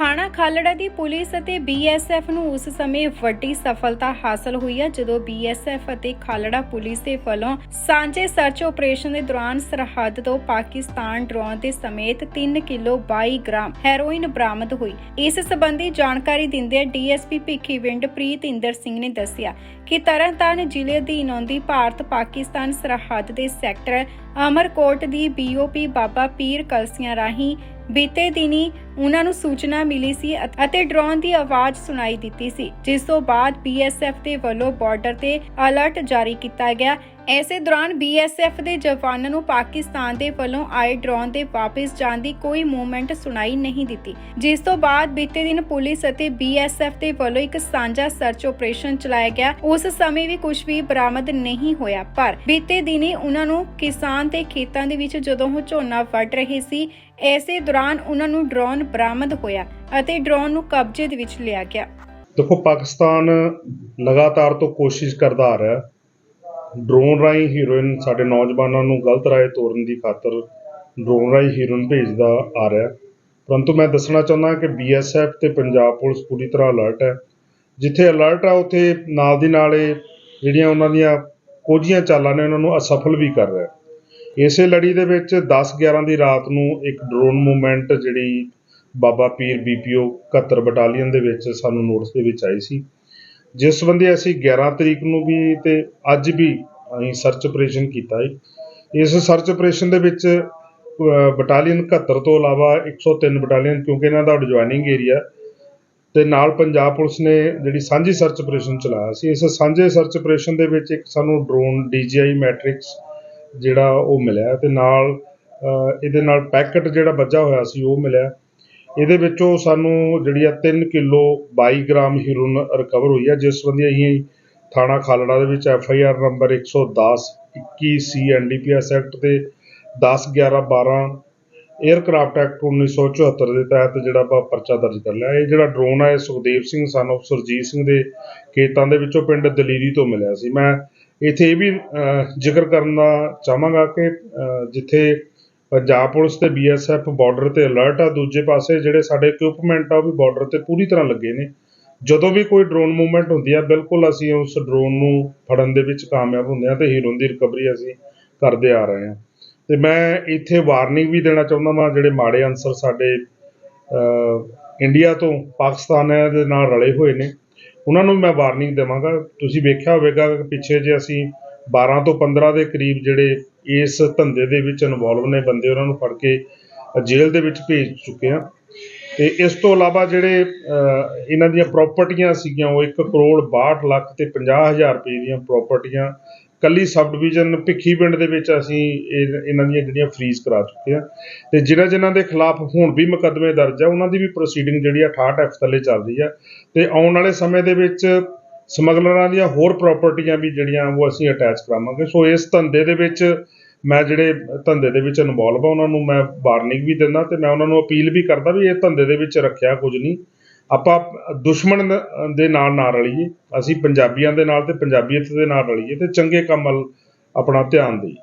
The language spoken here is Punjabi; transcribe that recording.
ਥਾਣਾ ਖਾਲੜਾ ਦੀ ਪੁਲਿਸ ਅਤੇ ਬੀਐਸਐਫ ਨੂੰ ਉਸ ਸਮੇਂ ਵੱਡੀ ਸਫਲਤਾ ਹਾਸਲ ਹੋਈ ਹੈ, ਜਦੋਂ ਬੀਐਸਐਫ ਅਤੇ ਖਾਲੜਾ ਪੁਲਿਸ ਦੇ ਵੱਲੋਂ ਸਾਂਝੇ ਸਰਚ ਆਪਰੇਸ਼ਨ ਦੇ ਦੌਰਾਨ ਸਰਹੱਦ ਤੋਂ ਪਾਕਿਸਤਾਨ ਡਰੋਨ ਦੇ ਸਮੇਤ 3 ਕਿਲੋ 22 ਗ੍ਰਾਮ ਹੈਰੋਇਨ ਬਰਾਮਦ ਹੋਈ। ਇਸ ਸੰਬੰਧੀ ਜਾਣਕਾਰੀ ਦਿੰਦੇ ਡੀਐਸਪੀ ਭਿੱਖੀਵਿੰਡ ਪ੍ਰੀਤ ਇੰਦਰ ਸਿੰਘ ਨੇ ਦੱਸਿਆ ਕਿ ਤਰਨਤਾਰਨ ਜ਼ਿਲ੍ਹੇ ਦੀ ਆਉਂਦੀ ਭਾਰਤ ਪਾਕਿਸਤਾਨ ਸਰਹੱਦ ਦੇ ਸੈਕਟਰ ਅਮਰਕੋਟ ਦੀ ਬੀਓਪੀ ਬਾਬਾ ਪੀਰ ਕਲਸੀਆਂ ਰਾਹੀਂ ਬੀਤੇ ਦਿਨੀ ਉਹਨਾਂ ਨੂੰ ਸੂਚਨਾ ਮਿਲੀ ਸੀ ਅਤੇ ਡਰੋਨ ਦੀ ਆਵਾਜ਼ ਸੁਣਾਈ ਦਿੱਤੀ ਸੀ, ਜਿਸ ਤੋਂ ਬਾਅਦ ਬੀਐਸਐਫ ਦੇ ਵੱਲੋਂ ਬਾਰਡਰ ਤੇ ਅਲਰਟ ਜਾਰੀ ਕੀਤਾ ਗਿਆ। ਐਸੇ ਦੌਰਾਨ ਬੀਐਸਐਫ ਦੇ ਜਵਾਨਾਂ ਨੂੰ ਪਾਕਿਸਤਾਨ ਦੇ ਵੱਲੋਂ ਆਏ ਡਰੋਨ ਦੇ ਵਾਪਸ ਜਾਣ ਦੀ ਕੋਈ ਮੂਵਮੈਂਟ ਸੁਣਾਈ ਨਹੀਂ ਦਿੱਤੀ। ਜਿਸ ਤੋਂ ਬਾਅਦ ਬੀਤੇ ਦਿਨ ਪੁਲਿਸ ਅਤੇ ਬੀਐਸਐਫ ਦੇ ਵੱਲੋਂ ਇੱਕ ਸਾਂਝਾ ਸਰਚ ਆਪਰੇਸ਼ਨ ਚਲਾਇਆ ਗਿਆ। ਉਸ ਸਮੇਂ ਵੀ ਕੁਝ ਵੀ ਬਰਾਮਦ ਨਹੀਂ ਹੋਇਆ, ਪਰ ਬੀਤੇ ਦਿਨੀ ਉਹਨਾਂ ਨੂੰ ਕਿਸਾਨ ਦੇ ਖੇਤਾਂ ਦੇ ਵਿੱਚ ਜਦੋਂ ਉਹ ਝੋਨਾ ਵੱਢ ਰਹੇ ਸੀ, ਐਸੇ ਦੌਰਾਨ ਉਹਨਾਂ ਨੂੰ ਡਰੋਨ ਬਰਾਮਦ ਹੋਇਆ ਅਤੇ ਡਰੋਨ ਨੂੰ ਕਬਜ਼ੇ ਦੇ ਵਿੱਚ ਲਿਆ ਗਿਆ। ਦੇਖੋ, ਪਾਕਿਸਤਾਨ ਲਗਾਤਾਰ ਤੋਂ ਕੋਸ਼ਿਸ਼ ਕਰਦਾ ਆ ਰਿਹਾ। ਡਰੋਨ ਰਾਹੀਂ ਹੀਰੋਇਨ ਸਾਡੇ ਨੌਜਵਾਨਾਂ ਨੂੰ ਗਲਤ ਰਾਏ ਤੋਰਨ ਦੀ ਖਾਤਰ ਡਰੋਨ ਰਾਹੀਂ ਹੀਰੋਇਨ ਭੇਜਦਾ ਆ ਰਿਹਾ ਪਰੰਤੂ ਮੈਂ ਦੱਸਣਾ ਚਾਹੁੰਦਾ ਕਿ ਬੀਐਸਐਫ ਤੇ ਪੰਜਾਬ ਪੁਲਿਸ ਪੂਰੀ ਤਰ੍ਹਾਂ ਅਲਰਟ ਹੈ। ਜਿੱਥੇ ਅਲਰਟ ਆ, ਉੱਥੇ ਨਾਲ ਦੀ ਨਾਲ ਇਹ ਜਿਹੜੀਆਂ ਉਹਨਾਂ ਦੀਆਂ ਕੋਝੀਆਂ ਚਾਲਾਂ ਨੇ, ਉਹਨਾਂ ਨੂੰ ਅਸਫਲ ਵੀ ਕਰ ਰਿਹਾ ਇਸੇ ਲੜੀ ਦੇ ਵਿੱਚ 10 11 ਦੀ ਰਾਤ ਨੂੰ ਇੱਕ ਡਰੋਨ ਮੂਵਮੈਂਟ ਜਿਹੜੀ ਬਾਬਾ ਪੀਰ ਬੀਪੀਓ 71 ਬਟਾਲੀਅਨ ਦੇ ਵਿੱਚ ਸਾਨੂੰ ਨੋਟਿਸ ਦੇ ਵਿੱਚ ਆਈ ਸੀ। ਜਿਸ ਸੰਬੰਧੀ ਅਸੀਂ 11 ਤਰੀਕ ਨੂੰ ਵੀ ਤੇ ਅੱਜ ਵੀ ਅਸੀਂ ਸਰਚ ਆਪਰੇਸ਼ਨ ਕੀਤਾ ਹੈ ਇਸ ਸਰਚ ਆਪਰੇਸ਼ਨ ਦੇ ਵਿੱਚ ਬਟਾਲੀਅਨ 71 ਤੋਂ ਇਲਾਵਾ 103 ਬਟਾਲੀਅਨ ਕਿਉਂਕਿ ਇਹਨਾਂ ਦਾ ਐਡਜੋਇਨਿੰਗ ਏਰੀਆ ਤੇ ਨਾਲ ਪੰਜਾਬ ਪੁਲਿਸ ਨੇ ਜਿਹੜੀ ਸਾਂਝੀ ਸਰਚ ਆਪਰੇਸ਼ਨ ਚਲਾਇਆ ਸੀ। ਇਸ ਸਾਂਝੇ ਸਰਚ ਆਪਰੇਸ਼ਨ ਦੇ ਵਿੱਚ ਇੱਕ ਸਾਨੂੰ ਡਰੋਨ DJI ਮੈਟ੍ਰਿਕਸ ਜਿਹੜਾ ਉਹ ਮਿਲਿਆ ਤੇ ਨਾਲ ਇਹਦੇ ਨਾਲ ਪੈਕਟ ਜਿਹੜਾ ਵੱਜਾ ਹੋਇਆ ਸੀ ਉਹ ਮਿਲਿਆ। ਇਹਦੇ ਵਿੱਚੋਂ ਸਾਨੂੰ ਜਿਹੜੀ ਆ 3 ਕਿਲੋ 22 ਗ੍ਰਾਮ ਹੀਰੋਇਨ ਰਿਕਵਰ ਹੋਈ ਹੈ ਜਿਸ ਸੰਬੰਧੀ ਅਸੀਂ ਥਾਣਾ ਖਾਲੜਾ ਦੇ ਵਿੱਚ F I R number 110 21 C NDPS act ਤੇ 10 11 12 에ਅਰਕ੍ਰਾਫਟ ਐਕਟ 1974 ਦੇ ਤਹਿਤ ਜਿਹੜਾ ਆਪਾਂ ਪਰਚਾ ਦਰਜ ਕਰ ਲਿਆ। ਇਹ ਜਿਹੜਾ ਡਰੋਨ ਹੈ ਇਹ ਸੁਖਦੇਵ ਸਿੰਘ ਸਾਨੂੰ of ਸੁਰਜੀਤ ਸਿੰਘ ਦੇ ਖੇਤਾਂ ਦੇ ਵਿੱਚੋਂ ਪਿੰਡ ਦਲੀਰੀ ਤੋਂ ਮਿਲਿਆ ਸੀ। ਮੈਂ ਇੱਥੇ ਇਹ ਵੀ ਜ਼ਿਕਰ ਕਰਨਾ ਚਾਹਾਂਗਾ ਕਿ ਜਿੱਥੇ ਪੰਜਾਬ ਪੁਲਿਸ ਤੇ ਬੀਐਸਐਫ ਬਾਰਡਰ ਤੇ ਅਲਰਟ ਆ, ਦੂਜੇ ਪਾਸੇ ਜਿਹੜੇ ਸਾਡੇ ਇਕਵਿਪਮੈਂਟ ਆ, ਉਹ ਵੀ ਬਾਰਡਰ ਤੇ ਪੂਰੀ ਤਰ੍ਹਾਂ ਲੱਗੇ ਨੇ। ਜਦੋਂ ਵੀ ਕੋਈ ਡਰੋਨ ਮੂਵਮੈਂਟ ਹੁੰਦੀ ਆ, ਬਿਲਕੁਲ ਅਸੀਂ ਉਸ ਡਰੋਨ ਨੂੰ ਫੜਨ ਦੇ ਵਿੱਚ ਕਾਮਯਾਬ ਹੁੰਦੇ ਆ ਤੇ ਹੀਰੋਨ ਦੀ ਰਿਕਵਰੀ ਅਸੀਂ ਕਰਦੇ ਆ ਰਹੇ ਹਾਂ ਤੇ ਮੈਂ ਇੱਥੇ ਵਾਰਨਿੰਗ ਵੀ ਦੇਣਾ ਚਾਹੁੰਦਾ ਵਾਂ, ਜਿਹੜੇ ਮਾੜੇ ਅਨਸਰ ਸਾਡੇ ਇੰਡੀਆ ਤੋਂ ਪਾਕਿਸਤਾਨ ਦੇ ਨਾਲ ਰਲੇ ਹੋਏ ਨੇ, ਉਹਨਾਂ ਨੂੰ ਮੈਂ ਵਾਰਨਿੰਗ ਦੇਵਾਂਗਾ। ਤੁਸੀਂ ਵੇਖਿਆ ਹੋਵੇਗਾ ਕਿ ਪਿੱਛੇ ਜੇ ਅਸੀਂ 12 ਤੋਂ 15 ਦੇ ਕਰੀਬ ਜਿਹੜੇ ਇਸ ਧੰਦੇ ਦੇ ਵਿੱਚ ਇਨਵੋਲਵ ਨੇ ਬੰਦੇ ਉਹਨਾਂ ਨੂੰ ਫੜ ਕੇ ਜੇਲ੍ਹ ਦੇ ਵਿੱਚ ਭੇਜ ਚੁੱਕੇ ਆ। ਤੇ ਇਸ ਤੋਂ ਇਲਾਵਾ ਜਿਹੜੇ ਇਹਨਾਂ ਦੀਆਂ ਪ੍ਰਾਪਰਟੀਆਂ ਸੀਗੀਆਂ, ਉਹ 1 ਕਰੋੜ 62 ਲੱਖ ਤੇ 50 ਹਜ਼ਾਰ ਰੁਪਏ ਦੀਆਂ ਪ੍ਰਾਪਰਟੀਆਂ ਕੱਲੀ ਸਬ ਡਿਵੀਜ਼ਨ ਭਿੱਖੀ ਪਿੰਡ ਦੇ ਵਿੱਚ ਅਸੀਂ ਇਹ- ਇਹਨਾਂ ਦੀਆਂ ਜਿਹੜੀਆਂ ਫਰੀਜ਼ ਕਰਾ ਚੁੱਕੇ ਆ। ਤੇ ਜਿਨ੍ਹਾਂ ਜਿਨ੍ਹਾਂ ਦੇ ਖਿਲਾਫ ਹੁਣ ਵੀ ਮੁਕੱਦਮੇ ਦਰਜ ਆ, ਉਹਨਾਂ ਦੀ ਵੀ ਪ੍ਰੋਸੀਡਿੰਗ ਜਿਹੜੀ ਆ 68 ਐਫ ਥੱਲੇ ਚੱਲਦੀ ਆ। ਤੇ ਆਉਣ ਵਾਲੇ ਸਮੇਂ ਦੇ ਵਿੱਚ ਸਮਗਲਰਾਂ ਦੀਆਂ ਹੋਰ ਪ੍ਰਾਪਰਟੀਆਂ ਵੀ ਜਿਹੜੀਆਂ ਉਹ ਅਸੀਂ ਅਟੈਚ ਕਰਾਵਾਂਗੇ। ਸੋ ਇਸ ਧੰਦੇ ਦੇ ਵਿੱਚ ਮੈਂ ਜਿਹੜੇ ਧੰਦੇ ਦੇ ਵਿੱਚ ਇਨਵੋਲਵ ਆ, ਉਹਨਾਂ ਨੂੰ ਮੈਂ ਵਾਰਨਿੰਗ ਵੀ ਦਿੰਦਾ ਤੇ ਮੈਂ ਉਹਨਾਂ ਨੂੰ ਅਪੀਲ ਵੀ ਕਰਦਾ ਵੀ ਇਹ ਧੰਦੇ ਦੇ ਵਿੱਚ ਰੱਖਿਆ ਕੁਝ ਨਹੀਂ। ਆਪਾਂ ਦੁਸ਼ਮਣ ਦੇ ਨਾਲ ਨਾ ਰਲੀਏ, ਅਸੀਂ ਪੰਜਾਬੀਆਂ ਦੇ ਨਾਲ ਤੇ ਪੰਜਾਬੀਅਤ ਦੇ ਨਾਲ ਰਲੀਏ ਤੇ ਚੰਗੇ ਕੰਮ ਵੱਲ ਆਪਣਾ ਧਿਆਨ ਦੇਈਏ।